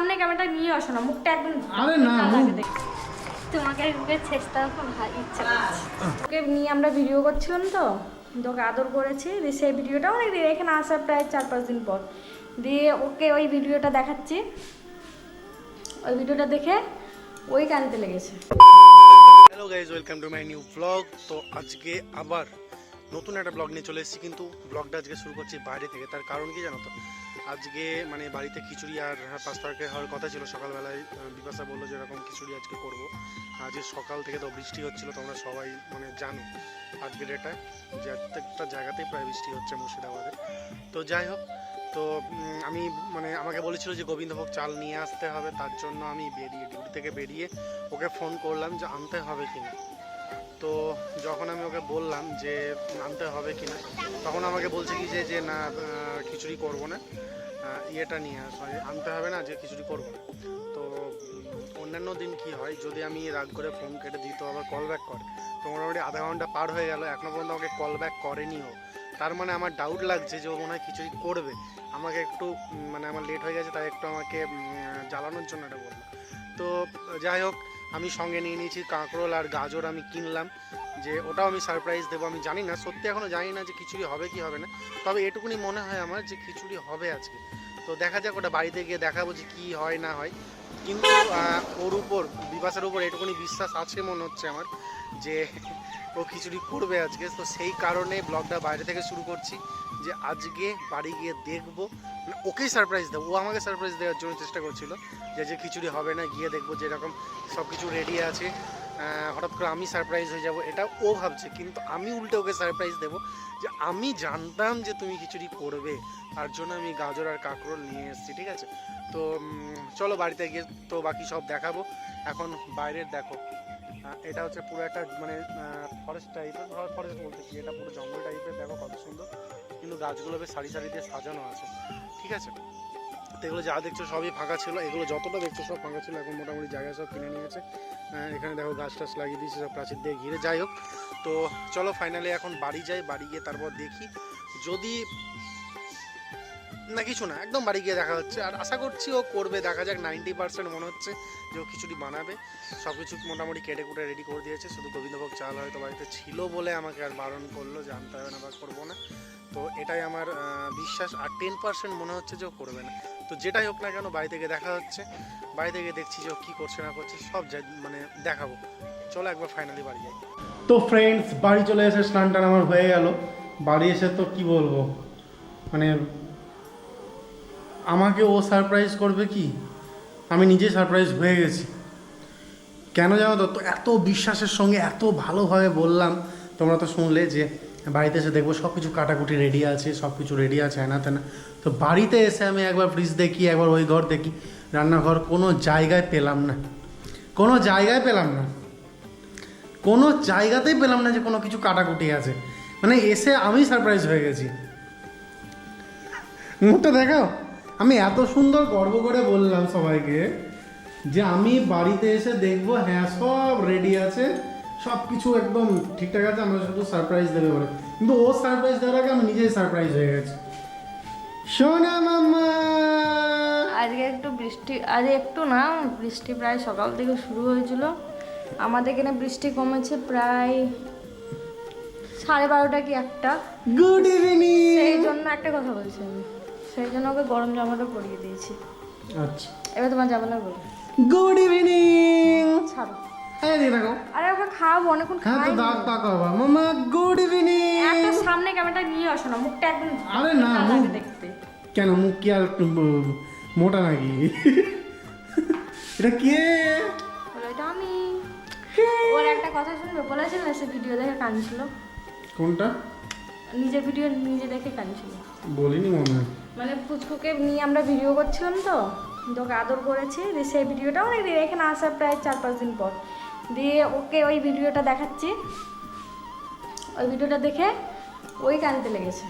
সামনে ক্যামেরাটা নিয়ে আসো না মুখটা একদম আরে না। তোমাকে মুখে চেষ্টা খুব ভালো ইচ্ছে ওকে নিয়ে আমরা ভিডিও করছিলাম তো তোকে আদর করেছি দিয়ে সেই ভিডিওটা অনেক দিন এখানে আসার প্রায় চার পাঁচ দিন পর। দিয়ে ওকে ওই ভিডিওটা দেখাচ্ছি। ওই ভিডিওটা দেখে ওই কানতে লেগেছে। Hello guys welcome to my new blog তো আজকে আবার নতুন একটা ব্লগ নিয়ে চলে এসেছি কিন্তু ব্লগটা আজকে শুরু করছি বাইরে থেকে। তার কারণ কি জানো তো? আজকে মানে বাড়িতে খিচুড়ি আর পাঁচ তারিখে হওয়ার কথা ছিল, সকালবেলায় বিপাশা বলল যে এরকম খিচুড়ি আজকে করব। আজকে সকাল থেকে তো বৃষ্টি হচ্ছিল, তোমরা সবাই মানে জানো আজকের ডেটায় যে প্রত্যেকটা জায়গাতেই প্রায় বৃষ্টি হচ্ছে মুর্শিদাবাদে। তো যাই হোক, তো আমি মানে আমাকে বলেছিল যে গোবিন্দভোগ চাল নিয়ে আসতে হবে, তার জন্য আমি বেরিয়ে, ডিউটি থেকে বেরিয়ে ওকে ফোন করলাম যে আনতে হবে কিনা। তো যখন আমি ওকে বললাম যে আনতে হবে কি না তখন আমাকে বলছে কি যে না খিচুড়ি করব না। ইয়েটা নিয়ে আস মানে আনতে হবে না, যে খিচুড়ি করব না। তো অন্যান্য দিন কি হয়, যদি আমি রাগ করে ফোন কেটে দিই, তো আবার কল ব্যাক করে। তো মোটামুটি আধা ঘণ্টা পার হয়ে গেল, এখনও পর্যন্ত আমাকে কল ব্যাক করেনি ও। তার মানে আমার ডাউট লাগছে যে ও মনে হয় খিচুড়ি করবে। আমাকে একটু মানে আমার লেট হয়ে গেছে, তাই একটু আমাকে জ্বালানোর জন্য এটা বলল। তো যাই হোক আমি সঙ্গে নিয়ে নিয়েছি কাঁকরোল আর গাজর আমি কিনলাম, যে ওটাও আমি সারপ্রাইজ দেবো। আমি জানি না, সত্যি এখনও জানি না যে খিচুড়ি হবে কি হবে না। তবে এটুকুনি মনে হয় আমার যে খিচুড়ি হবে আজকে। তো দেখা যাক, ওটা বাড়িতে গিয়ে দেখাবো যে কী হয় না হয়। কিন্তু ওর উপর বিবাসের উপর এটুকুনি বিশ্বাস আছে মনে হচ্ছে আমার, যে ও খিচুড়ি করবে আজকে। তো সেই কারণে ব্লগটা বাইরে থেকে শুরু করছি, যে আজকে বাড়ি গিয়ে দেখব। মানে ওকেই সারপ্রাইজ দেবো, ও আমাকে সারপ্রাইজ দেওয়ার জন্য চেষ্টা করছিল যে যে খিচুড়ি হবে না, গিয়ে দেখব যে এরকম সব কিছু রেডি আছে। হঠাৎ করে আমি সারপ্রাইজ হয়ে যাব, এটা ও ভাবছে, কিন্তু আমি উল্টে ওকে সারপ্রাইজ দেবো যে আমি জানতাম যে তুমি খিচুড়ি করবে, তার জন্য আমি গাজর আর কাঁকরোল নিয়ে এসেছি, ঠিক আছে? তো চলো বাড়িতে গিয়ে তো বাকি সব দেখাবো, এখন বাইরের দেখো। এটা হচ্ছে পুরো একটা মানে ফরেস্ট টাইপের ফরেস্ট বলতে কি, এটা পুরো জঙ্গল টাইপের দেখো কত সুন্দর। কিন্তু গাছগুলো বেশ সারি সারি দিয়ে সাজানো আছে, ঠিক আছে? তো এগুলো যা দেখছ সবই ফাঁকা ছিল। এগুলো যতটা দেখছ সব ফাঁকা ছিল। এখন মোটামুটি জায়গা সব কিনে নিয়েছে। আহ, এখানে দেখো গাছ টাছ লাগিয়ে দিয়েছে সব প্রাচীর দিয়ে ঘিরে। যাই হোক তো চলো ফাইনালি এখন বাড়ি যাই বাড়ি গিয়ে তারপর দেখি। যদি না কিছু না একদম বাড়ি গিয়ে দেখা হচ্ছে। আর আশা করছি ও করবে দেখা যাক নাইনটি পার্সেন্ট মনে হচ্ছে যে ও খিচুড়ি বানাবে। সব কিছু মোটামুটি কেটে কুটে রেডি করে দিয়েছে। শুধু গোবিন্দভোগ চাল হয়তো বাড়িতে ছিল বলে আমাকে আর বারণ করল যে আনতে হবে না বা করব না। তো এটাই আমার বিশ্বাস। আর টেন পার্সেন্ট মনে হচ্ছে যে ও করবে না। তো যেটাই হোক না কেন বাড়ি থেকে দেখা হচ্ছে, বাড়ি থেকে দেখছি যে ও কী করছে না করছে, সব মানে দেখাবো। চলো একবার ফাইনালি বাড়ি যাই। তো ফ্রেন্ডস বাড়ি চলে এসে স্নান টান আমার হয়ে গেল। বাড়ি এসে তো কি বলব? মানে আমাকে ও সারপ্রাইজ করবে কি? আমি নিজে সারপ্রাইজ হয়ে গেছি। কেন জানো তো, এত বিশ্বাসের সঙ্গে এত ভালোভাবে বললাম। তোমরা তো শুনলে যে বাড়িতে এসে দেখব সব কিছু কাটাকুটি রেডি আছে সব কিছু রেডি আছে এনা তেনা তো বাড়িতে এসে আমি একবার ফ্রিজ দেখি, একবার ওই ঘর দেখি। রান্নাঘর কোনো জায়গায় পেলাম না। কোনো জায়গায় পেলাম না। কোনো জায়গাতেই পেলাম না যে কোনো কিছু কাটাকুটি আছে। মানে এসে আমি সারপ্রাইজ হয়ে গেছি। মুখটা দেখাও। আমি এত সুন্দর গর্ব করে বললাম সবাইকে যে আমি বাড়িতে এসে দেখব হ্যাঁ সব রেডি আছে। সব কিছু একদম ঠিকঠাক আছে আমরা শুধু সারপ্রাইজ দেবে বলে। কিন্তু ও সারপ্রাইজ দেওয়ার আগে আমি নিজেই সারপ্রাইজ হয়ে গেছি। সোনা মামা আজকে একটু বৃষ্টি আজ একটু না বৃষ্টি প্রায় সকাল থেকে শুরু হয়েছিল। আমাদের এখানে বৃষ্টি কমেছে প্রায় সাড়ে বারোটা কি একটা। গুড ইভিনিং সেই জন্য একটা কথা বলছি আমি। সেই জন্য ওকে গরম জামাটা পরিয়ে দিয়েছি। আচ্ছা। এবার তোমার জামাটা বলো গুড ইভিনিং ছাড়ো। দিয়ে দেখো। আরে ওকে খাওয়াবো অনেকক্ষণ হ্যাঁ তো খাই দাগ পাকা আবার মামা গুড ইভিনিং এত সামনে ক্যামেরাটা নিয়ে আসো না মুখটা একদম আরে না, ভালো মুখ- দেখতে। কেন মুখ কি আর একটু ব- মোটা নাকি? এটা কে? বলো এটা আমি। ওর একটা কথা শুনবে বলেছিল না সে ভিডিও দেখে কাঁদছিল? কোনটা? নিজের ভিডিও নিজে দেখে কাঁদছিল। বলিনি মনে হয়। মানে পুচকুকে নিয়ে আমরা ভিডিও করছিলাম তো তোকে আদর করেছি দিয়ে সেই ভিডিওটা অনেক দিন এখানে আসার প্রায় চার পাঁচ দিন পর। দিয়ে ওকে ওই ভিডিওটা দেখাচ্ছি। ওই ভিডিওটা দেখে ওই কানতে লেগেছে।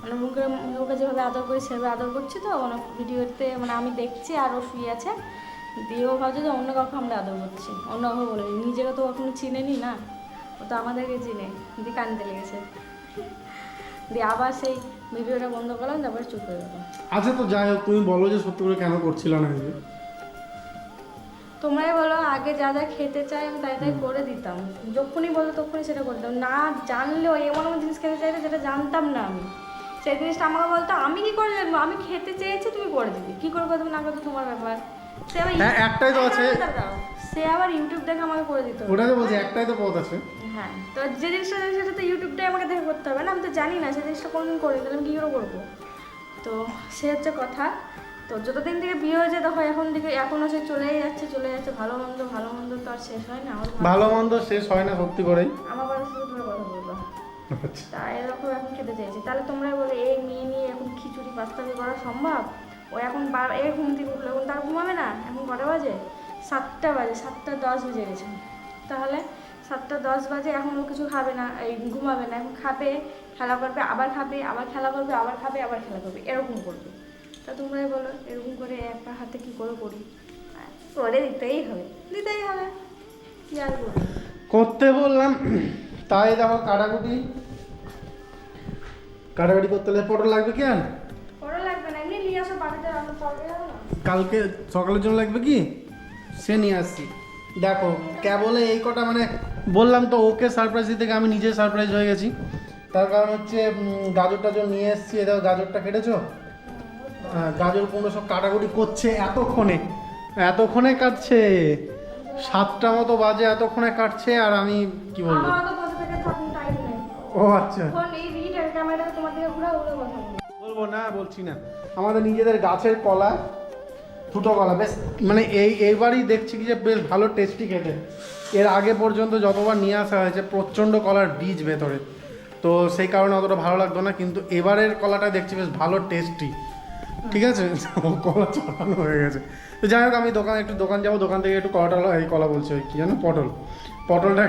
মানে মুখে ওকে যেভাবে আদর করি, সেভাবে আদর করছি তো মানে ভিডিওতে মানে আমি দেখছি আর ও শুয়ে আছে। দিয়ে ও ভাবছে যে অন্য কাউকে আমরা আদর করছি। অন্য কাউকে বলে নিজেকে তো কখনো চিনেনি না। ও তো আমাদেরকে চিনে। দিয়ে কানতে লেগেছে। দিয়ে আবার সেই ভিডিওটা বন্ধ করলাম, তারপরে চুপ হয়ে গেলাম। আচ্ছা তো যাই হোক, তুমি বলো যে সত্যি করে কেন করছিল না তোমরাই বলো আগে যা যা খেতে চাই আমি তাই তাই করে দিতাম। যখনই বলো তখনই সেটা করে দিতাম। না জানলেও এমন এমন জিনিস খেতে চাইতো যেটা জানতাম না আমি। সেই জিনিসটা আমাকে বলতো আমি কি করে জানব? আমি খেতে চেয়েছি তুমি করে দিবি। কি করে করতে না করতে তোমার ব্যাপার। সে আবার হ্যাঁ, একটাই তো আছে। সে আবার ইউটিউব দেখে আমাকে করে দিত। ওটা তো বলছি একটাই তো পথ আছে। হ্যাঁ তো যে জিনিসটা জানি সেটা তো ইউটিউবটাই আমাকে দেখে করতে হবে না। আমি তো জানি না সেই জিনিসটা কোনদিন করে আমি কী করে করব? তো সে হচ্ছে কথা। তো যতদিন থেকে বিয়ে হয়েছে দেখো এখন দিকে এখনও সে চলেই যাচ্ছে চলে যাচ্ছে। ভালো মন্দ ভালো মন্দ তো আর শেষ হয় না আমার ভালো- মন্দ শেষ হয় না সত্যি করেই। আমার বাড়ির সাথে তোমরা কথা বলব। আচ্ছা। তা এরকম এখন খেতে চাইছি। তাহলে তোমরা বলে এই মেয়ে নিয়ে এখন খিচুড়ি পাস্তাবি করা সম্ভব? ও এখন বার- এই ঘুম থেকে উঠল এখন তার ঘুমাবে না? এখন কটা বাজে? সাতটা বাজে সাতটা দশ বেজে গেছে। তাহলে সাতটা দশ বাজে এখন ও কিছু খাবে না এই ঘুমাবে না। এখন খাবে খেলা করবে আবার খাবে আবার খেলা করবে আবার খাবে আবার খেলা করবে এরকম করবে। তা তোমরাই বলো এরকম করে একটা হাতে কি করে করি? করে দিতেই হবে দিতেই হবে কি আর করব করতে বললাম তাই দেখো কাটাকুটি। কাটাকুটি করতে হলে পটল লাগবে কি আর? লাগবে না এমনি নিয়ে আসো বাড়িতে রান্না করবে যাব না কালকে সকালের জন্য লাগবে কি? সে নিয়ে আসছি। দেখো কেবলে এই কটা মানে বললাম তো ওকে সারপ্রাইজ দিতে আমি নিজে সারপ্রাইজ হয়ে গেছি। তার কারণ হচ্ছে গাজর টাজর নিয়ে এসছি এ দেখো গাজরটা কেটেছো? গাজর কুমড়ো সব কাটাকুটি করছে এতক্ষণে এতক্ষণে কাটছে। সাতটা মতো বাজে এতক্ষণে কাটছে আর আমি কি বলব? ও আচ্ছা। বলব। না বলছি না। আমাদের নিজেদের গাছের কলা ফুটো কলা বেশ মানে এই এইবারই দেখছি কি যে বেশ ভালো টেস্টি খেতে। এর আগে পর্যন্ত যতবার নিয়ে আসা হয়েছে প্রচণ্ড কলার বীজ ভেতরে। তো সেই কারণে অতটা ভালো লাগতো না কিন্তু এবারের কলাটা দেখছি বেশ ভালো টেস্টি ঠিক আছে? কলা ছড়ানো হয়ে গেছে। তো যাই হোক আমি দোকান একটু দোকান যাব। দোকান থেকে একটু কলা টলা এই কলা বলছে কী জানো? পটল। পটলটা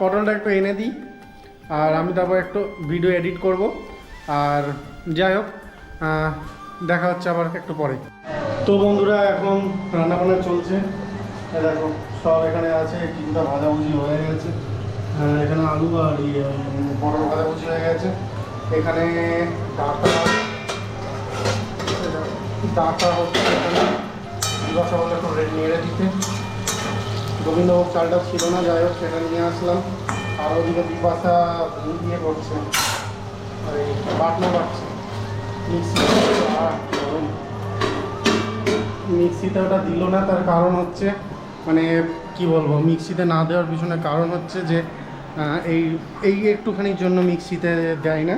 পটলটা একটু এনে দিই। আর আমি তারপর একটু ভিডিও এডিট করব। আর যাই হোক দেখা হচ্ছে আবার একটু পরে। তো বন্ধুরা এখন রান্না বান্না চলছে দেখো সব এখানে আছে। কিছুটা ভাজাভুজি হয়ে গেছে। এখানে আলু আর ইয়ে, পটল ভাজাভুজি হয়ে গেছে। এখানে ডাটা ডাটা হচ্ছে, এখানে রসা বলে একটু রেডি নেড়ে দিতে গোবিন্দভোগ চালটা ছিল না, যাই হোক, সেটা নিয়ে আসলাম। আর ওদিকে বিপাশা দিয়ে করছে আর এই বাটনা বাটছে মিক্সি গরম। মিক্সিতে ওটা দিল না, তার কারণ হচ্ছে মানে কি বলব, মিক্সিতে না দেওয়ার পিছনে কারণ হচ্ছে যে এই এই একটুখানির জন্য মিক্সিতে দেয় না।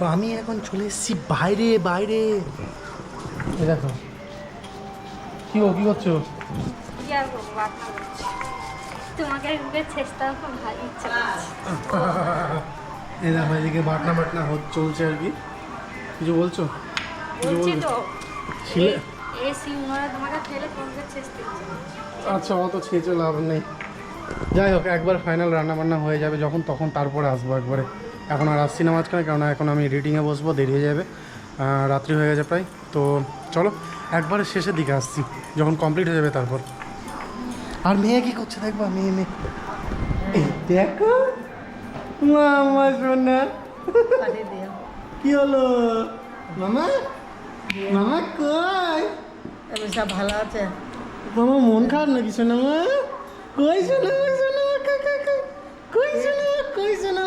তো আমি এখন চলে এসেছি বাইরে বাইরে। দেখো। কি গো কি করছ? তোমাকে এই দেখো এদিকে বাটনা বাটনা চলছে আর কি। কিছু বলছো? কিছু বলছি ছিলে। আচ্ছা অত ছেঁচে লাভ নেই। যাই হোক একবার ফাইনাল রান্না বান্না হয়ে যাবে যখন তখন তারপরে আসব একবারে। এখন আর আসছি না মাঝখানে কারণ এখন আমি এডিটিংয়ে বসবো দেরি হয়ে যাবে। রাত্রি হয়ে গেছে প্রায়। তো চলো একবারে শেষের দিকে আসছি যখন কমপ্লিট হয়ে যাবে তারপর। আর মেয়ে কি করছে দেখবা? মেয়ে মেয়ে। এই দেখো মামা সোনা। কি হলো? মামা? মামা কই? সব ভালো আছে। মামা মন খারাপ নাকি শোনা মা? কই শোনা মা শোনা মা কা কা কা। কই শোনা কই শোনা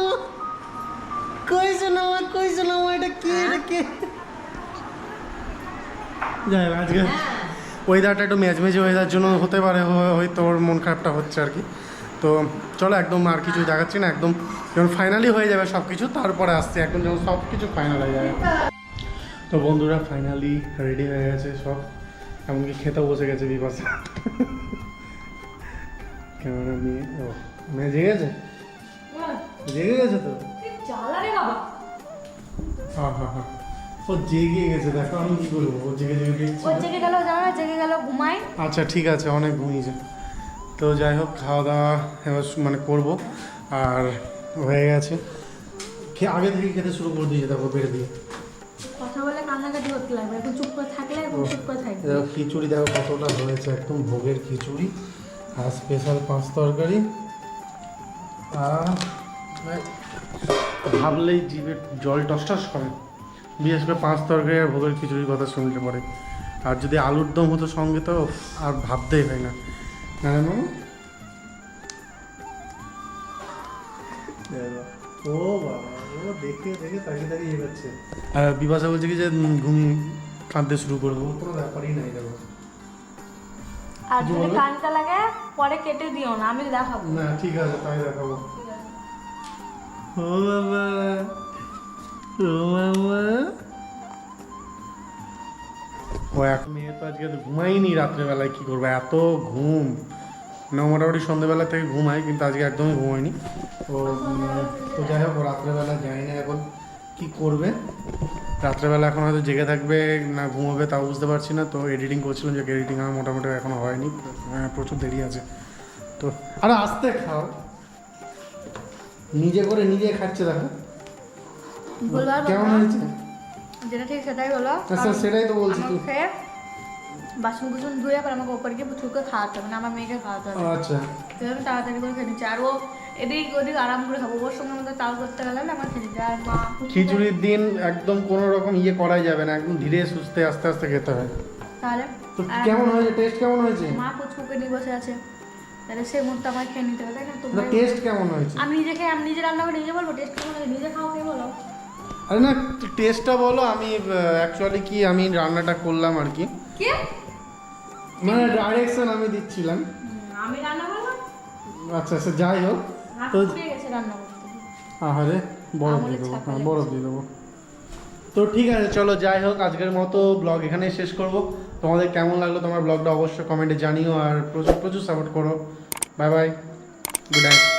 মা কই শোনা মা কই শোনা মা এটা কে এটা কে? যাই হোক, আজকে ওয়েদারটা একটু মেজমেজে ওয়েদার জন্য হতে পারে হয়তো ওর মন খারাপটা হচ্ছে আর কি। তো চলো একদম আর কিছু দেখাচ্ছি না একদম যখন ফাইনালি হয়ে যাবে সব কিছু তারপরে আসছে একদম যখন সব কিছু ফাইনাল হয়ে যাবে। তো বন্ধুরা ফাইনালি রেডি হয়ে গেছে সব। এমনকি খেতেও বসে গেছে বিপাশা। ক্যামেরা নিয়ে ও মেয়ে জেগে গেছে জেগে গেছে তো? জ্বালা রে বাবা ও জেগে গেছে দেখো আমি কি করব ও জেগে জেগে দেখছি ও জেগে গেল জানো জেগে গেল ঘুমাই আচ্ছা ঠিক আছে অনেক ঘুমিয়েছে। তো যাই হোক খাওয়া দাওয়া এবার মানে করব আর হয়ে গেছে। আগে থেকে খেতে শুরু করে দিয়েছে দেখো বেড়ে দিয়ে। কথা বলে কান্নাকাটি করতে লাগবে এখন চুপ করে থাকলে এখন চুপ করে থাকবে। দেখো খিচুড়ি দেখো কতটা হয়েছে একদম ভোগের খিচুড়ি। আর স্পেশাল পাঁচ তরকারি। আর ভাবলেই জিভের জল টসটস করে। বিশেষ করে পাঁচ তরকারি আর ভোগের খিচুড়ির কথা শুনলে পরে। আর যদি আলুর দম হতো সঙ্গে তো আর ভাবতেই হয় না। ও বাবা ও দেখে দেখে তাকিয়ে তাকিয়ে ইয়ে করছে আর বিপাশা বলছে কি যে ঘুম কাঁদতে শুরু করে দেবো। কোনো ব্যাপারই নাই দেখো। আর যদি কানটা লাগে পরে কেটে দিও না আমি দেখাবো। না ঠিক আছে তাই দেখাবো। ও বাবা ও বাবা। ও এক মেয়ে তো আজকে তো ঘুমাইনি রাত্রেবেলায় কি করব? এত ঘুম। না মোটামুটি সন্ধ্যেবেলা থেকে ঘুমাই কিন্তু আজকে একদমই ঘুমাইনি ও তো যাই হোক রাত্রেবেলা জানি না এখন কি করবে। রাত্রেবেলা এখন হয়তো জেগে থাকবে না ঘুমাবে তাও বুঝতে পারছি না। তো এডিটিং করছিলাম যে এডিটিং আমার মোটামুটি এখনও হয়নি। হ্যাঁ, প্রচুর দেরি আছে। তো আরে আসতে খাও। নিজে করে নিজে খাচ্ছে দেখো। কেমন হয়েছে? যেটা ঠিক সেটাই বলো। আচ্ছা সেটাই তো বলছি তুই আমাকে বাসন কুসন ধুয়ে পর আমাকে ওপরে গিয়ে পুচুকে খাওয়াতে হবে না আমার মেয়েকে খাওয়াতে হবে। আচ্ছা। তো আমি তাড়াতাড়ি করে খেয়ে নিচ্ছি। আর ও এদিক ওদিক আরাম করে খাব। ওর সঙ্গে আমাদের তাল করতে গেলে না আমার খেয়ে নিচ্ছে আর মা খিচুড়ির দিন একদম কোনো রকম ইয়ে করাই যাবে না একদম ধীরে সুস্থে আস্তে আস্তে খেতে হয়। তাহলে কেমন হয়েছে? টেস্ট কেমন হয়েছে? মা পুচকুকে নিয়ে বসে আছে। তাহলে সেই মুহূর্তে আমার খেয়ে নিতে হবে না? তোমরা টেস্ট কেমন হয়েছে? আমি নিজে খেয়ে আমি নিজে রান্না করে নিজে বলব টেস্ট কেমন হয়েছে? নিজে খাও কে বলো। আরে না টেস্টটা বলো আমি অ্যাকচুয়ালি কি আমি রান্নাটা করলাম আর কি। কি? মানে ডাইরেকশন আমি দিচ্ছিলাম। আমি রান্না করলাম? আচ্ছা আচ্ছা যাই হোক। তো গেছে রান্না করতে। আহারে বরফ দিয়ে দেবো হ্যাঁ। বরফ দিয়ে দেবো। তো ঠিক আছে চলো যাই হোক আজকের মতো ব্লগ এখানেই শেষ করব। তোমাদের কেমন লাগল তোমার ব্লগটা অবশ্যই কমেন্টে জানিও আর প্রচুর প্রচুর সাপোর্ট করো। Bye bye good night